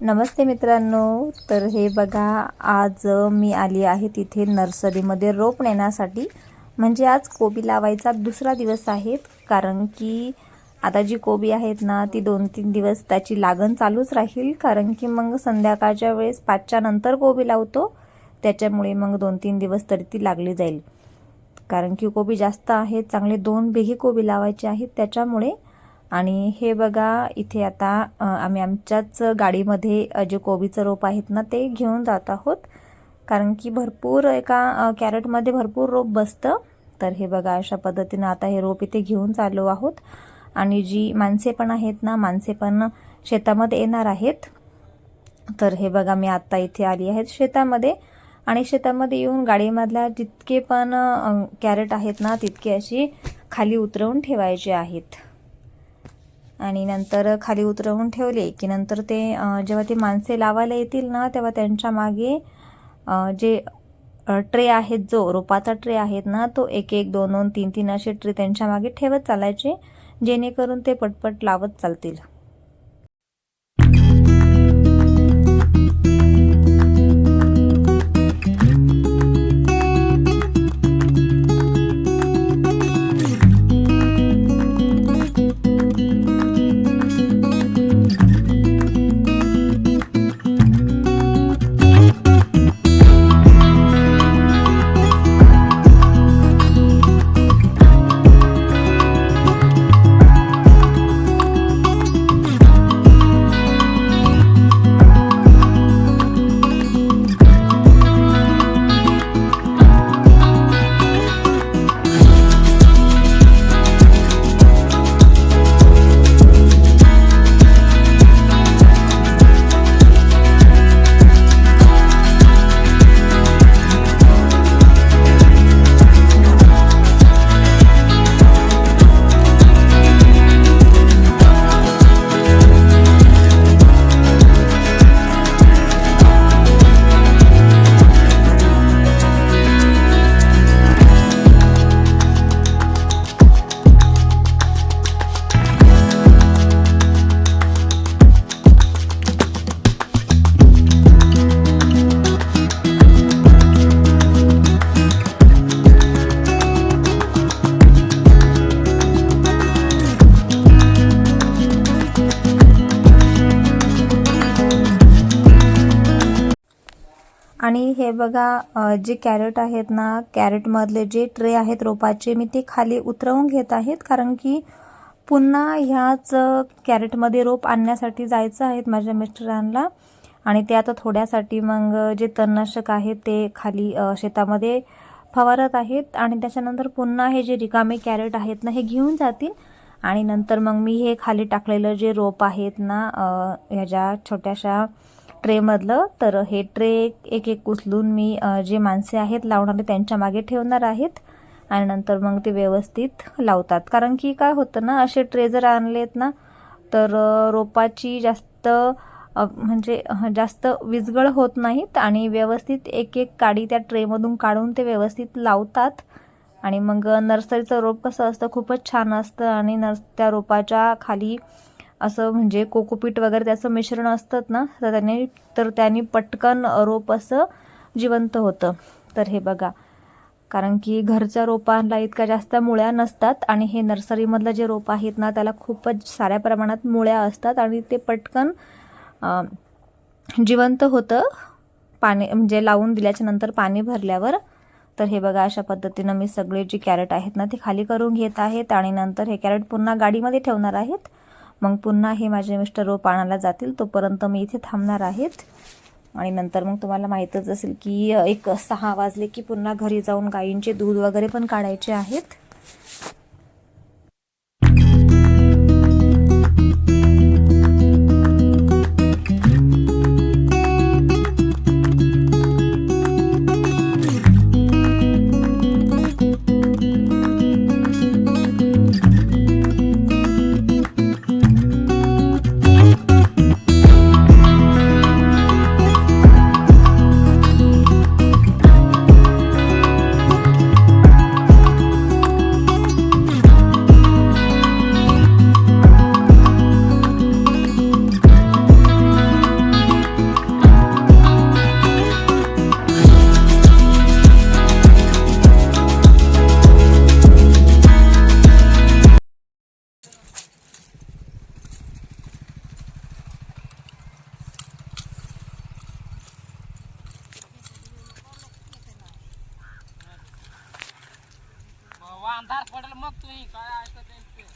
नमस्ते मित्रांनो. तर हे बघा आज मी आली आहे तिथे नर्सरीमध्ये रोप नेण्यासाठी. म्हणजे आज कोबी लावायचा दुसरा दिवस आहे कारण की आता जी कोबी आहेत ना ती दोन तीन दिवस त्याची लागण चालूच राहील कारण की मग संध्याकाळच्या वेळेस पाचच्या नंतर कोबी लावतो. त्याच्यामुळे मग दोन तीन दिवस तरी ती लागली जाईल. कारण की कोबी जास्त आहे चांगले दोन बेही कोबी लावायचे आहेत त्याच्यामुळे आणि हे बघा इथे आता आम्ही आमच्याच गाडीमध्ये जे कोबीचं रोप आहेत ना ते घेऊन जात आहोत. कारण की भरपूर एका कॅरेटमध्ये भरपूर रोप बसतं. तर हे बघा अशा पद्धतीनं आता हे रोप इथे घेऊन चाललो आहोत. आणि जी माणसे पण आहेत ना माणसे पण शेतामध्ये येणार आहेत. तर हे बघा मी आत्ता इथे आली आहेत शेतामध्ये. आणि शेतामध्ये येऊन गाडीमधल्या जितके पण कॅरेट आहेत ना तितके अशी खाली उतरवून ठेवायचे आहेत. आणि नंतर खाली उतरवून ठेवले की नंतर ते जेव्हा ते माणसे लावायला येतील ना तेव्हा त्यांच्या मागे जे ट्रे आहेत जो रोपाचा ट्रे आहेत ना तो एक एक दोन दोन तीन तीन असे ट्रे त्यांच्या मागे ठेवत चालायचे जेणेकरून ते पटपट लावत चालतील. आणि हे बघा जे कॅरेट आहेत ना कॅरेटमधले जे ट्रे आहेत रोपाचे मी ते खाली उतरवून घेत आहेत. कारण की पुन्हा ह्याच कॅरेटमध्ये रोप आणण्यासाठी जायचं आहेत माझ्या मिस्टरांना. आणि ते आता थोड्यासाठी मग जे तणनाशक आहे ते खाली शेतामध्ये फवारत आहेत. आणि त्याच्यानंतर पुन्हा हे जे रिकामे कॅरेट आहेत ना हे घेऊन जातील. आणि नंतर मग मी हे खाली टाकलेलं जे रोप आहेत ना ह्याच्या छोट्याशा ट्रेमधलं तर हे ट्रे एक एक उचलून मी जे माणसे आहेत लावणारे त्यांच्या मागे ठेवणार आहेत आणि नंतर मग ते व्यवस्थित लावतात. कारण की काय होतं ना असे ट्रे जर आणलेत ना तर रोपाची जास्त म्हणजे जास्त विजगळ होत नाहीत आणि व्यवस्थित एक एक काडी त्या ट्रेमधून काढून ते व्यवस्थित लावतात. आणि मग नर्सरीचं रोप कसं असतं खूपच छान असतं आणि नर्स त्या रोपाच्या खाली असं म्हणजे कोकोपीट वगैरे त्याचं मिश्रण असतात ना तर त्याने तर त्यांनी पटकन रोप असं जिवंत होतं. तर हे बघा. कारण की घरच्या रोपांना इतक्या जास्त मुळ्या नसतात आणि हे नर्सरीमधलं जे रोप आहेत ना त्याला खूपच साऱ्या प्रमाणात मुळ्या असतात आणि ते पटकन जिवंत होतं. पाणी म्हणजे लावून दिल्याच्या नंतर पाणी भरल्यावर. तर हे बघा अशा पद्धतीनं मी सगळे जे कॅरेट आहेत ना ते खाली करून घेत आहेत आणि नंतर हे कॅरेट पुन्हा गाडीमध्ये ठेवणार आहेत. मग पुन्हा हे माझे मिस्टर रोप आणायला जातील तोपर्यंत मी इथे थांबणार आहेत. आणि नंतर मग तुम्हाला माहीतच असेल की एक सहा वाजले की पुन्हा घरी जाऊन गायींचे दूध वगैरे पण काढायचे आहेत. अंधार पडेल मग तुम्ही काय ऐकत नाही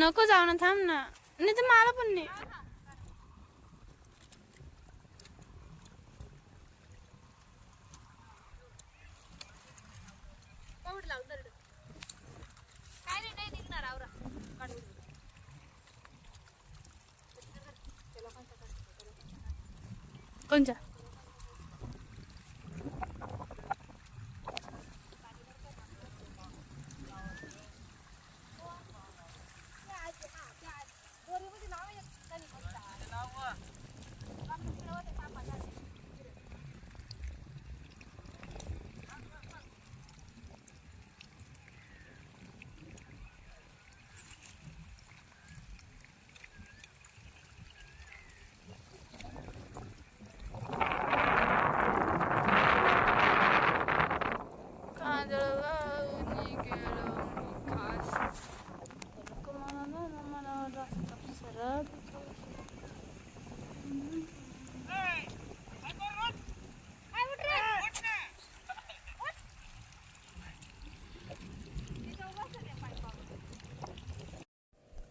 नको जाऊ ना थांब ना. नाही तर मला पण नाही कोणच्या काजळ लावून गेलो मी खास. मला मला रस्ता सरळ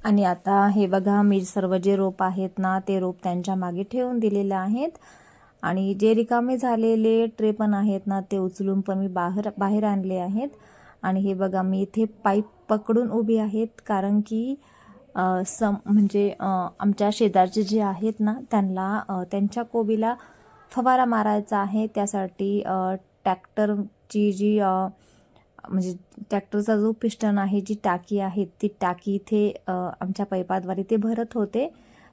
आणि आता हे बघा मी सर्व जे रोप आहेत ना ते रोप त्यांच्या मागे ठेवून दिलेले आहेत. आणि जे रिकामे झालेले ट्रे पण आहेत ना ते उचलून पण मी बाहेर बाहेर आणले आहेत. आणि हे बघा मी इथे पाईप पकडून उभी आहेत कारण की सम म्हणजे आमच्या शेजारचे जे आहेत ना त्यांना त्यांच्या कोबीला फवारा मारायचा आहे. त्यासाठी ट्रॅक्टरची जी अ, म्हणजे ट्रॅक्टरचा जो पिस्टन आहे जी टाकी आहे ती टाकी इथे आमच्या पाईपाद्वारे ते भरत होते.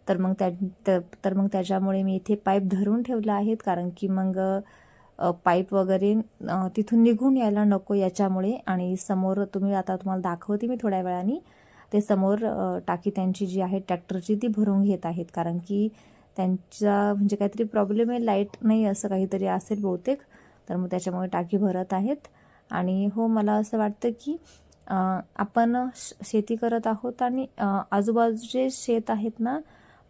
तर मग त्या तर- तर मग त्याच्यामुळे मी इथे पाईप धरून ठेवला आहेत. कारण की मग पाईप वगैरे तिथून निघून यायला नको याच्यामुळे. आणि समोर तुम्ही आता तुम्हाला दाखवते मी थोड्या वेळाने. ते समोर टाकी त्यांची जी आहे ट्रॅक्टरची ती भरून घेत आहेत. कारण की त्यांचा म्हणजे काहीतरी प्रॉब्लेम आहे लाइट नाही असं काहीतरी असेल बहुतेक. तर मग त्याच्यामुळे टाकी भरत आहेत. आणि हो मला असं वाटतं की आपण शेती करत आहोत आणि आजूबाजूचे शेत आहेत ना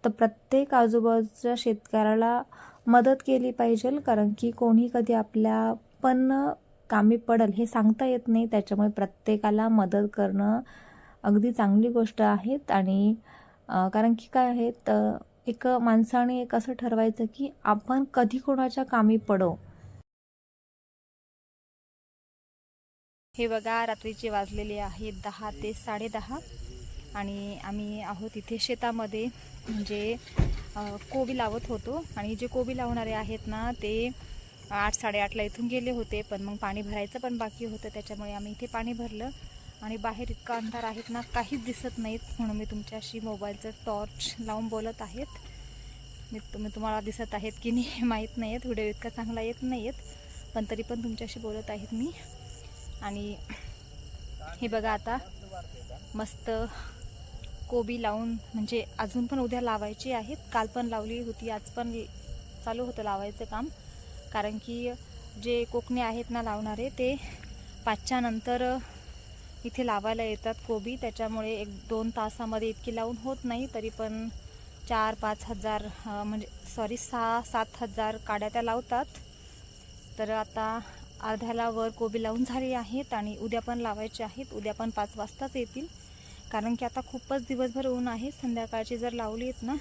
तर प्रत्येक आजूबाजूच्या शेतकऱ्याला मदत केली पाहिजे कारण की कोणी कधी आपल्या पण कामी पडल हे सांगता येत नाही. त्याच्यामुळे प्रत्येकाला मदत करणं अगदी चांगली गोष्ट आहेत. आणि कारण की काय आहे तर एक माणसाने एक असं ठरवायचं की आपण कधी कोणाच्या कामी पडो. हे बघा रात्रीचे वाजलेले आहेत दहा ते साडेदहा. आणि आम्ही आहोत इथे शेतामध्ये. म्हणजे कोबी लावत होतो. आणि जे कोबी लावणारे आहेत ना ते आठ साडेआठला इथून गेले होते. पण मग पाणी भरायचं पण बाकी होतं. त्याच्यामुळे आम्ही इथे पाणी भरलं. आणि बाहेर इतका अंधार आहेत ना काहीच दिसत नाहीत. म्हणून मी तुमच्याशी मोबाईलचं टॉर्च लावून बोलत आहेत. मी तुम्ही तुम्हाला दिसत आहेत की नाही माहीत नाही आहेत व्हिडिओ इतका चांगला येत नाही आहेत पण तरी पण तुमच्याशी बोलत आहेत मी. आणि हे बघा आता मस्त कोबी लावून म्हणजे अजून पण उद्या लावायची आहेत. काल पण लावली होती आज पण चालू होतं लावायचं काम. कारण की जे कोकणे आहेत ना लावणारे ते पाचच्या नंतर इथे लावायला येतात कोबी. त्याच्यामुळे एक दोन तासामध्ये इतकी लावून होत नाही तरी पण चार पाच हजार म्हणजे सॉरी सहा सात हजार काड्या त्या लावतात. तर आता अर्ध्याला वर कोबी लावून झाली आहेत आणि उद्या पण लावायचे आहेत. उद्या पण पाच वाजताच येतील. कारण की आता खूपच दिवसभर ऊन आहे. संध्याकाळची जर लावली आहेत ना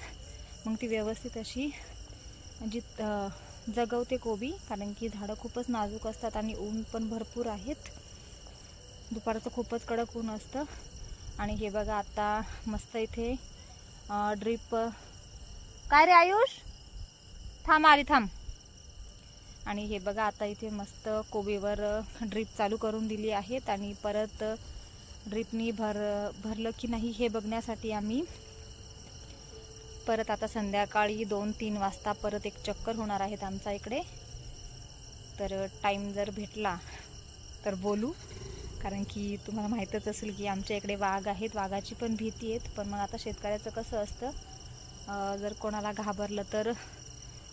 मग ती व्यवस्थित अशी म्हणजे, जी जगवते कोबी. कारण की झाडं खूपच नाजूक असतात आणि ऊन पण भरपूर आहेत. दुपारचं खूपच कडक ऊन असतं. आणि हे बघा आता मस्त इथे ड्रीप काय रे आयुष? थांब आली थांब. आणि हे बघा आता इथे मस्त कोबीवर ड्रीप चालू करून दिली आहेत आणि परत ड्रीपनी भर भरलं की नाही हे बघण्यासाठी आम्ही परत आता संध्याकाळी दोन तीन वाजता परत एक चक्कर होणार आहेत आमचा इकडे. तर टाईम जर भेटला तर बोलू कारण की तुम्हाला माहीतच असेल की आमच्या इकडे वाघ आहेत वाघाची पण भीती आहेत पण मग आता शेतकऱ्याचं कसं असतं जर कोणाला घाबरलं तर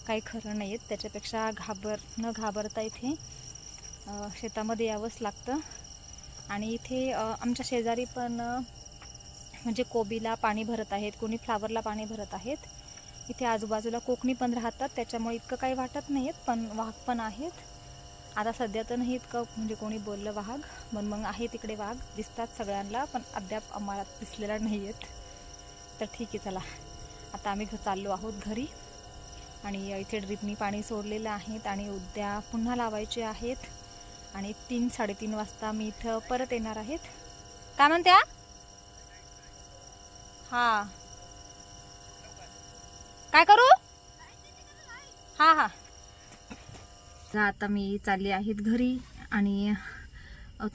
काही खरं नाही आहेत. त्याच्यापेक्षा घाबर न घाबरता इथे शेतामध्ये यावंच लागतं. आणि इथे आमच्या शेजारी पण म्हणजे कोबीला पाणी भरत आहेत. कोणी फ्लावरला पाणी भरत आहेत. इथे आजूबाजूला कोकणी पण राहतात. त्याच्यामुळे इतकं काही वाटत नाही आहेत पण वाघ पण आहेत. आता सध्या तर नाही इतकं म्हणजे कोणी बोललं वाघ. पण मग आहे तिकडे वाघ. दिसतात सगळ्यांना पण अद्याप आम्हाला दिसलेला नाही आहेत. तर ठीक आहे चला. आता आम्ही घ- चाललो आहोत घरी. आणि इथे ड्रिपनी पाणी सोडलेलं आहेत आणि उद्या पुन्हा लावायचे आहेत. आणि तीन साडेतीन वाजता मी इथं परत येणार आहेत. काय म्हणत्या हां? काय करू? हां हां. आता मी चालले आहेत घरी आणि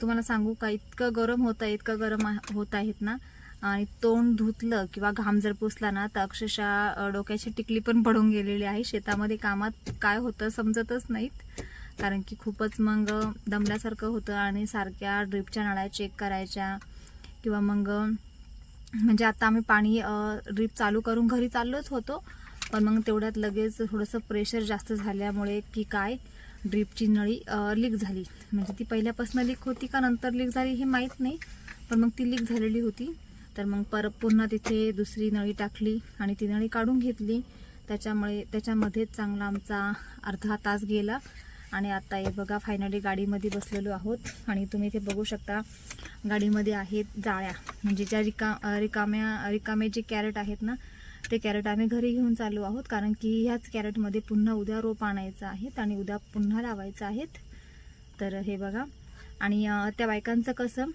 तुम्हाला सांगू का इतकं गरम होतं इतकं गरम होत आहेत ना आणि तोंड धुतलं किंवा घाम जर पुसला ना तर अक्षरशः डोक्याची टिकली पण पडून गेलेली आहे. शेतामध्ये कामात काय होतं समजतच नाहीत. कारण की खूपच मग दमल्यासारखं होतं आणि सारख्या ड्रिपच्या नळ्या चेक करायच्या किंवा मग म्हणजे आता आम्ही पाणी ड्रीप चालू करून घरी चाललोच होतो. पण मग तेवढ्यात लगेच थोडंसं प्रेशर जास्त झाल्यामुळे की काय ड्रीपची नळी लीक झाली. म्हणजे ती पहिल्यापासून लीक होती का नंतर लीक झाली हे माहीत नाही. पण मग ती लीक झालेली होती. तर मग परत पुन्हा तिथे दुसरी नळी टाकली आणि ती नळी काढून घेतली. त्याच्यामुळे त्याच्यामध्येच चांगला आमचा अर्धा तास गेला. आणि आता हे बघा फायनली गाडीमध्ये बसलेलो आहोत. आणि तुम्ही इथे बघू शकता गाडीमध्ये आहेत जाळ्या. म्हणजे ज्या रिका रिकाम्या रिकामे जे कॅरेट आहेत ना ते कॅरेट आम्ही घरी घेऊन चाललो आहोत. कारण की ह्याच कॅरेटमध्ये पुन्हा उद्या रोप आणायचं आहेत आणि उद्या पुन्हा लावायचं आहेत. तर हे बघा. आणि त्या बायकांचं कसं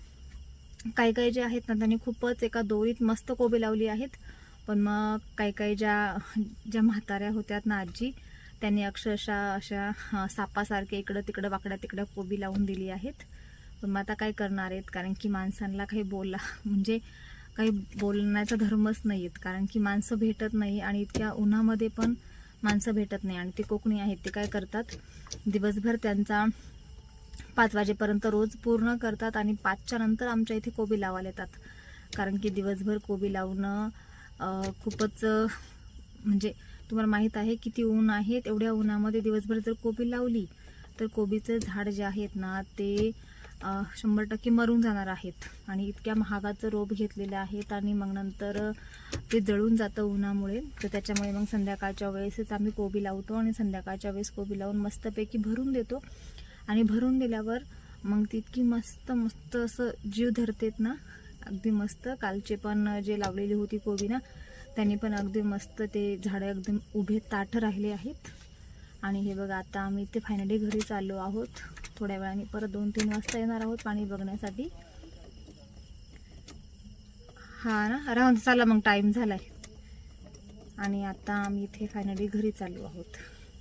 काही काही जे आहेत ना त्यांनी खूपच एका दोरीत मस्त कोबी लावली आहेत. पण मग काही काही ज्या ज्या म्हाताऱ्या होत्यात ना आजी त्यांनी अक्षरशः अशा सापासारखे इकडं तिकडं वाकड्या तिकडं कोबी लावून दिली आहेत. पण मग आता काय करणार आहेत? कारण की माणसांना काही बोलला म्हणजे काही बोलण्याचा धर्मच नाही आहेत कारण की माणसं भेटत नाही आणि इतक्या उन्हामध्ये पण माणसं भेटत नाही. आणि ते कोकणी आहेत ते काय करतात? दिवसभर त्यांचा पाच वाजेपर्यंत रोज पूर्ण करतात आणि पाचच्या नंतर आमच्या इथे कोबी लावायला येतात. कारण की दिवसभर कोबी लावणं खूपच म्हणजे तुम्हाला माहीत आहे किती ऊन आहे तेवढ्या उन्हामध्ये दिवसभर जर कोबी लावली तर कोबीचं झाड जे आहेत ना ते शंभर टक्के मरून जाणार आहेत. आणि इतक्या महागाचं रोप घेतलेले आहेत आणि मग नंतर ते जळून जातं उन्हामुळे. तर त्याच्यामुळे मग संध्याकाळच्या वेळेसच आम्ही कोबी लावतो आणि संध्याकाळच्या वेळेस कोबी लावून मस्तपैकी भरून देतो. आणि भरून दिल्यावर मग ती इतकी मस्त मस्त असं जीव धरतेत ना. अगदी मस्त. कालचे पण जे लावलेली होती कोबी ना त्यांनी पण अगदी मस्त ते झाडं एकदम उभे ताठ राहिले आहेत. आणि हे बघा आता आम्ही ते फायनली घरी चाललो आहोत. थोड्या वेळाने परत दोन तीन वाजता येणार आहोत पाणी बघण्यासाठी. हा ना? राहून चाला चला मग टाईम झालाय. आणि आता आम्ही इथे फायनली घरी चाललो आहोत.